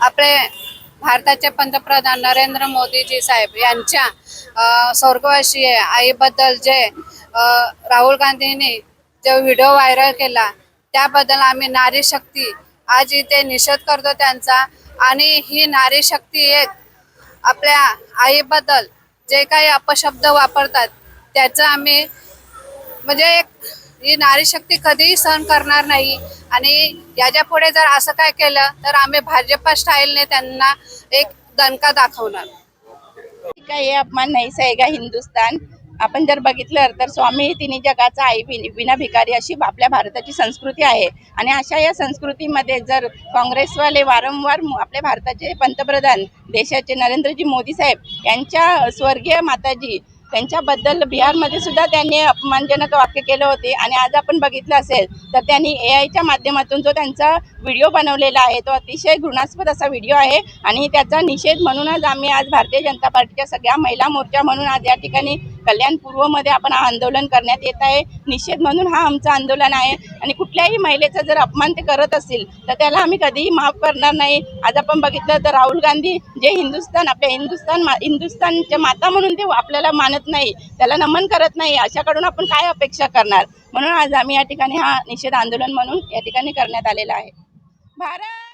आपले भारताचे पंतप्रधान नरेंद्र मोदीजी साहेब यांच्या स्वर्गवासीय आईबद्दल जे राहुल गांधींनी जो व्हिडिओ व्हायरल केला त्याबद्दल आम्ही नारी शक्ती आज इथे निषेध करतो त्यांचा. आणि ही नारी शक्ती एक आपल्या आईबद्दल जे काही अपशब्द वापरतात त्याचं आम्ही म्हणजे एक ही नारी शक्ती कधीही सहन करणार नाही. आणि याच्यापुढे जर असं काय केलं तर आम्ही भाजपा स्टाईलने त्यांना एक दणका दाखवणार. काही अपमान नाही सैगा का हिंदुस्तान? आपण जर बघितलं तर स्वामी तिने जगाचा आई विन- विना भिकारी अशी आपल्या भारताची संस्कृती आहे. आणि अशा या संस्कृतीमध्ये जर काँग्रेसवाले वारंवार आपल्या भारताचे पंतप्रधान देशाचे नरेंद्रजी मोदी साहेब यांच्या स्वर्गीय माताजी त्यांच्याबद्दल बिहारमध्ये सुद्धा त्यांनी अपमानजनक वाक्य केलं होते. आणि आज आपण बघितलं असेल तर त्यांनी ए आयच्या माध्यमातून जो त्यांचा व्हिडिओ बनवलेला आहे तो अतिशय घृणास्पद असा व्हिडिओ आहे. आणि त्याचा निषेध म्हणूनच आम्ही आज भारतीय जनता पार्टीच्या सगळ्या महिला मोर्चा म्हणून आज या ठिकाणी कल्याण पूर्वमध्ये आपण हा आंदोलन करण्यात येत आहे. निषेध म्हणून हा आमचं आंदोलन आहे. आणि कुठल्याही महिलेचा जर अपमान ते करत असतील तर त्याला आम्ही कधीही माफ करणार नाही. आज आपण बघितलं तर राहुल गांधी जे हिंदुस्थान आपल्या हिंदुस्थान मा- हिंदुस्थानच्या माता म्हणून ते आपल्याला मानत नाही. त्याला नमन करत नाही. अशाकडून आपण काय अपेक्षा करणार? म्हणून आज आम्ही या ठिकाणी हा निषेध आंदोलन म्हणून या ठिकाणी करण्यात आलेला आहे. भारत!